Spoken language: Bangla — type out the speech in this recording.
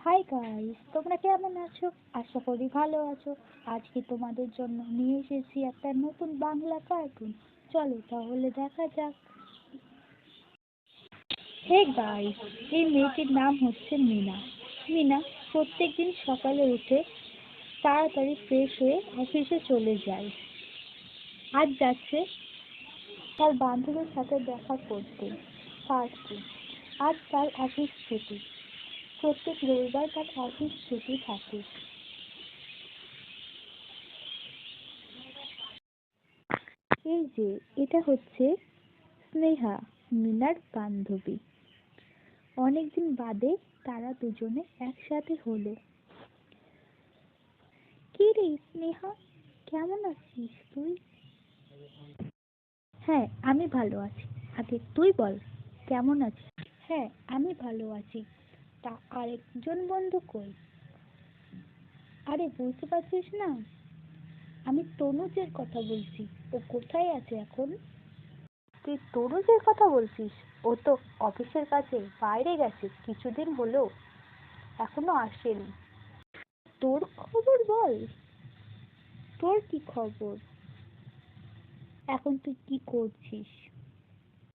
হাই গাইস তোমরা কেমন আছো? আশা করি ভালো আছো। আজকে তোমাদের জন্য নিয়ে এসেছি একটা নতুন বাংলা কার্টুন চলো তাহলে দেখা যাক। হে গাইস এই মেয়েটির নাম হচ্ছে মিনা। মিনা প্রত্যেকদিন সকালে উঠে তাড়াতাড়ি ফ্রেশ হয়ে অফিসে চলে যায়। আজ যাচ্ছে তার বান্ধবীর সাথে দেখা করতে, পার্কে। আজ তার অফিস ছুটি। প্রত্যেক রবিবার তার অফিস ছুটি থাকে। এই যে, এটা হচ্ছে স্নেহা, মিনার বান্ধবী। অনেকদিন বাদে তারা দুজনে একসাথে হলো। কি রে স্নেহা, কেমন আছিস তুই? হ্যাঁ আমি ভালো আছি। আগে তুই বল, কেমন আছিস? হ্যাঁ আমি ভালো আছি। তা আরেকজন বন্ধু কই? আরে বুঝতে পারছিস না? আমি তনুজের কথা বলছি। ও কোথায় আছে এখন? তুই তনুজের কথা বলছিস? ও তো অফিসের কাছে বাইরে গেছে কিছুদিন হলো। এখনও আসেনি। তোর খবর বল। তোর কি খবর? এখন তুই কি করছিস?